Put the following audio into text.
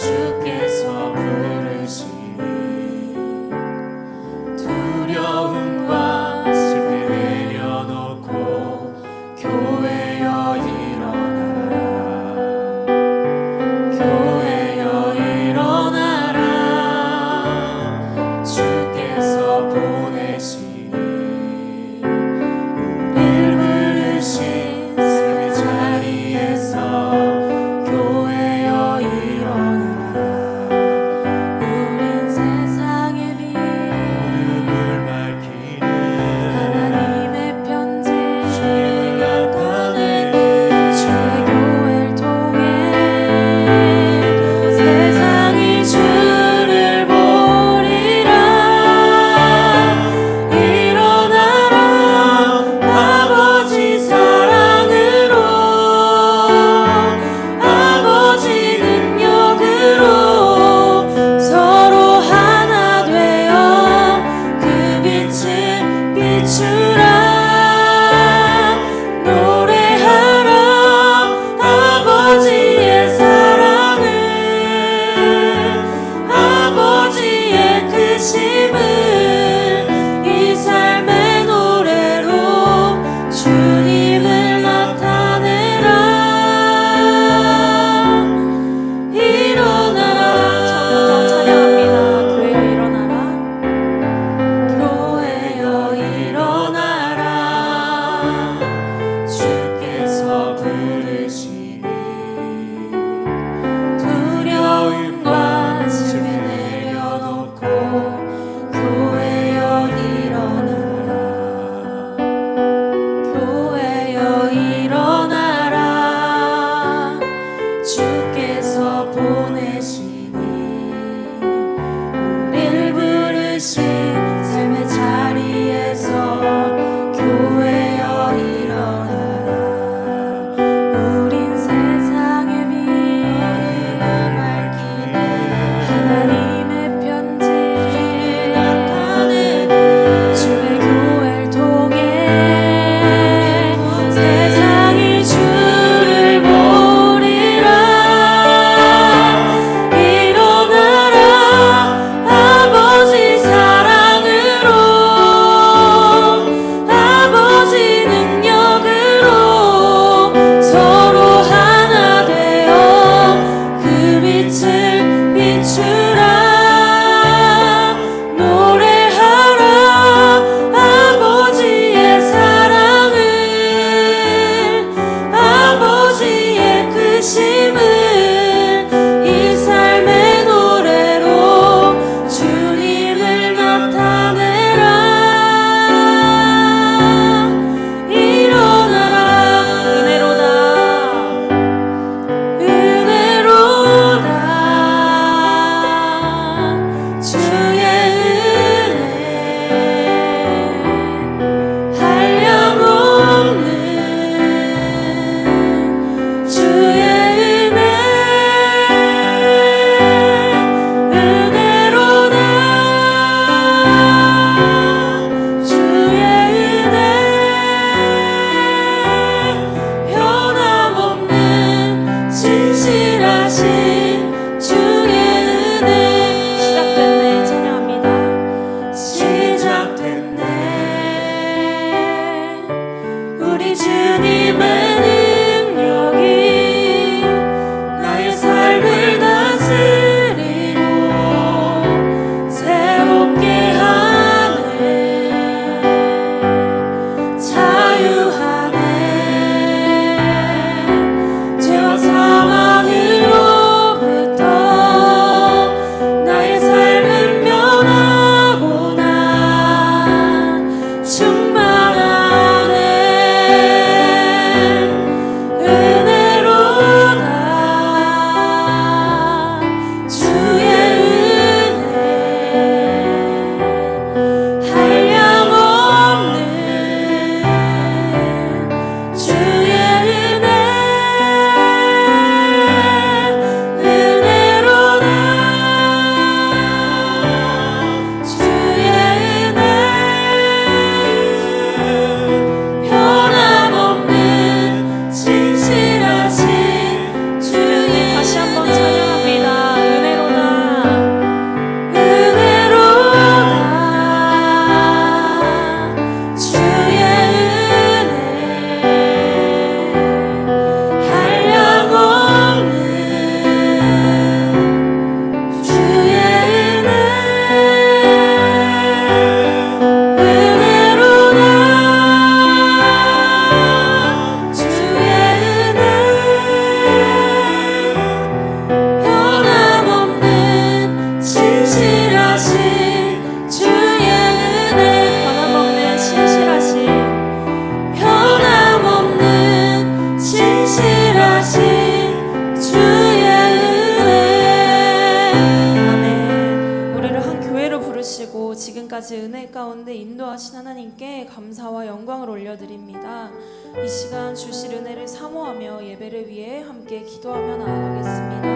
together. 주시고 지금까지 은혜 가운데 인도하신 하나님께 감사와 영광을 올려드립니다. 이 시간 주실 은혜를 사모하며 예배를 위해 함께 기도하며 나아가겠습니다.